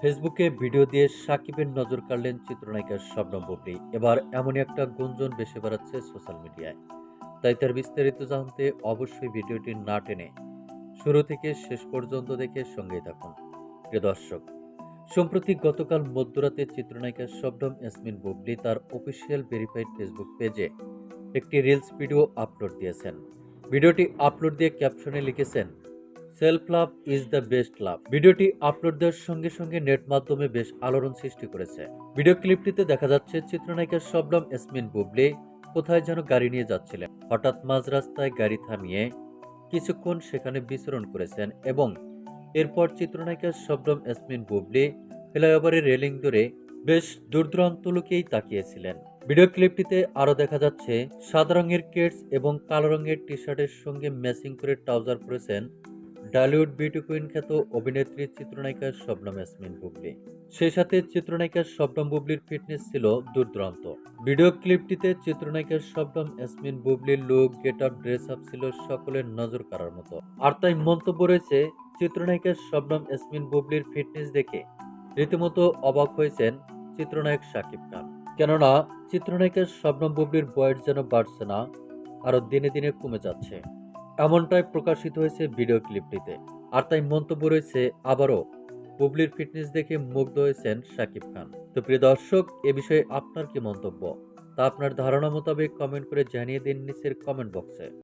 ফেসবুকে ভিডিও দিয়ে সাকিবের নজর কাড়লেন চিত্রনায়িকা শবনম বুবলি। এবার এমনই একটা গুঞ্জন বেশি বেড়াচ্ছে সোশ্যাল মিডিয়ায়। তাই তার বিস্তারিত জানতে অবশ্যই ভিডিওটি না টেনে শুরু থেকে শেষ পর্যন্ত দেখে সঙ্গেই থাকুন। প্রিয় দর্শক, সম্প্রতি গতকাল মধ্যরাতে চিত্রনায়িকা শবনম ইয়াসমিন বুবলি তার অফিসিয়াল ভেরিফাইড ফেসবুক পেজে একটি রিলস ভিডিও আপলোড দিয়েছেন। ভিডিওটি আপলোড দিয়ে ক্যাপশনে লিখেছেন, self love is the best love. ভিডিওটি আপলোড দেওয়ার সঙ্গে সঙ্গে নেট মাধ্যমে বেশ আলোড়ন সৃষ্টি করেছে। ভিডিও ক্লিপটিতে দেখা যাচ্ছে চিত্রনায়িকা শবনম এসমিন বুবলি কোথায় যেন গাড়ি নিয়ে যাচ্ছিলেন। হঠাৎ মাঝ রাস্তায় গাড়ি থামিয়ে কিছুক্ষণ সেখানে বিচরণ করেছেন এবং এরপর চিত্রনায়িকা শবনম এসমিন বুবলি ফ্লাইওভারের রেলিং ধরে বেশ দূরদূরান্ত লোকেই তাকিয়েছিলেন। ভিডিও ক্লিপটিতে আরও দেখা যাচ্ছে, সাদা রঙের কেটস এবং কালো রঙের টি শার্টের সঙ্গে ম্যাচিং করে ট্রাউজার পরেছেন ডালিউড বিউটি কুইন খ্যাত অভিনেত্রী চিত্রনায়িকা শবনম ইয়াসমিন বুবলি। সেই সাথে চিত্রনায়িকা শবনম বুবলির ফিটনেস ছিল দূরদূরান্ত ভিডিও ক্লিপটিতে চিত্রনায়িকা শবনম ইয়াসমিন বুবলির look get up dress up ছিল সকলের নজর কাড়ার মতো। আর তাই মন্তব্য রয়েছে, চিত্রনায়িকা শবনম ইয়াসমিন বুবলির ফিটনেস দেখে রীতিমতো অবাক হয়েছেন চিত্রনায়ক শাকিব খান। কেননা চিত্রনায়িকা শবনম বুবলির বয়স যেন বাড়ছে না, আরও দিনে দিনে কমে যাচ্ছে। এমনটাই প্রকাশিত হয়েছে ভিডিও ক্লিপটিতে। আর তাই মন্তব্য রয়েছে আবারও বুবলির ফিটনেস দেখে মুগ্ধ হয়েছেন শাকিব খান। তো প্রিয় দর্শক, এ বিষয়ে আপনার কি মন্তব্য? তা আপনার ধারণা মোতাবেক কমেন্ট করে জানিয়ে দিন নিচের কমেন্ট বক্সে।